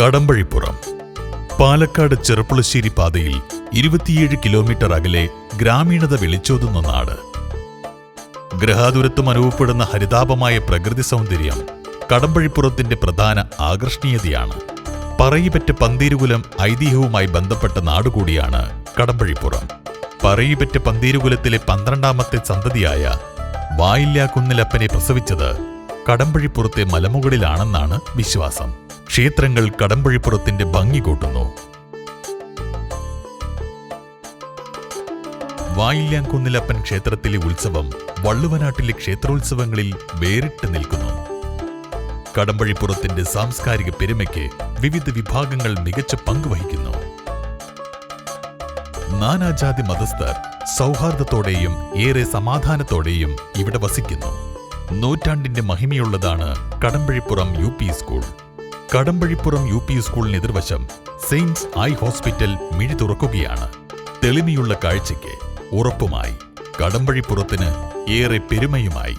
കടമ്പഴിപ്പുറം. പാലക്കാട് ചെറുപ്പുളശ്ശേരി പാതയിൽ ഇരുപത്തിയേഴ് കിലോമീറ്റർ അകലെ ഗ്രാമീണത വിളിച്ചോതുന്ന നാട്. ഗ്രഹാതുരത്വം അനുഭവപ്പെടുന്ന ഹരിതാപമായ പ്രകൃതി സൗന്ദര്യം കടമ്പഴിപ്പുറത്തിന്റെ പ്രധാന ആകർഷണീയതയാണ്. പറയിപ്പറ്റ പന്തീരുകുലം ഐതിഹ്യവുമായി ബന്ധപ്പെട്ട നാടുകൂടിയാണ് കടമ്പഴിപ്പുറം. പറയിപ്പറ്റ പന്തീരുകുലത്തിലെ പന്ത്രണ്ടാമത്തെ സന്തതിയായ വായില്ലാ കുന്നിലപ്പനെ പ്രസവിച്ചത് കടമ്പഴിപ്പുറത്തെ മലമുകളിലാണെന്നാണ് വിശ്വാസം. ക്ഷേത്രങ്ങൾ കടമ്പഴിപ്പുറത്തിന്റെ ഭംഗി കൂട്ടുന്നു. വായില്യാങ്കുന്നിലപ്പൻ ക്ഷേത്രത്തിലെ ഉത്സവം വള്ളുവനാട്ടിലെ ക്ഷേത്രോത്സവങ്ങളിൽ വേറിട്ട് നിൽക്കുന്നു. കടമ്പഴിപ്പുറത്തിന്റെ സാംസ്കാരിക പെരുമയ്ക്ക് വിവിധ വിഭാഗങ്ങൾ മികച്ച പങ്കുവഹിക്കുന്നു നാനാജാതി മതസ്ഥർ സൗഹാർദ്ദത്തോടെയും ഏറെ സമാധാനത്തോടെയും ഇവിടെ വസിക്കുന്നു. നൂറ്റാണ്ടിന്റെ മഹിമയുള്ളതാണ് Kadampazhipuram U P school. Kadampazhipuram U P സ്കൂളിന് എതിർവശം സെയിൻസ് ഐ ഹോസ്പിറ്റൽ മിഴി തുറക്കുകയാണ്. തെളിമയുള്ള കാഴ്ചയ്ക്ക് ഉറപ്പുമായി കടമ്പഴിപ്പുറത്തിന് ഏറെ പെരുമയുമായി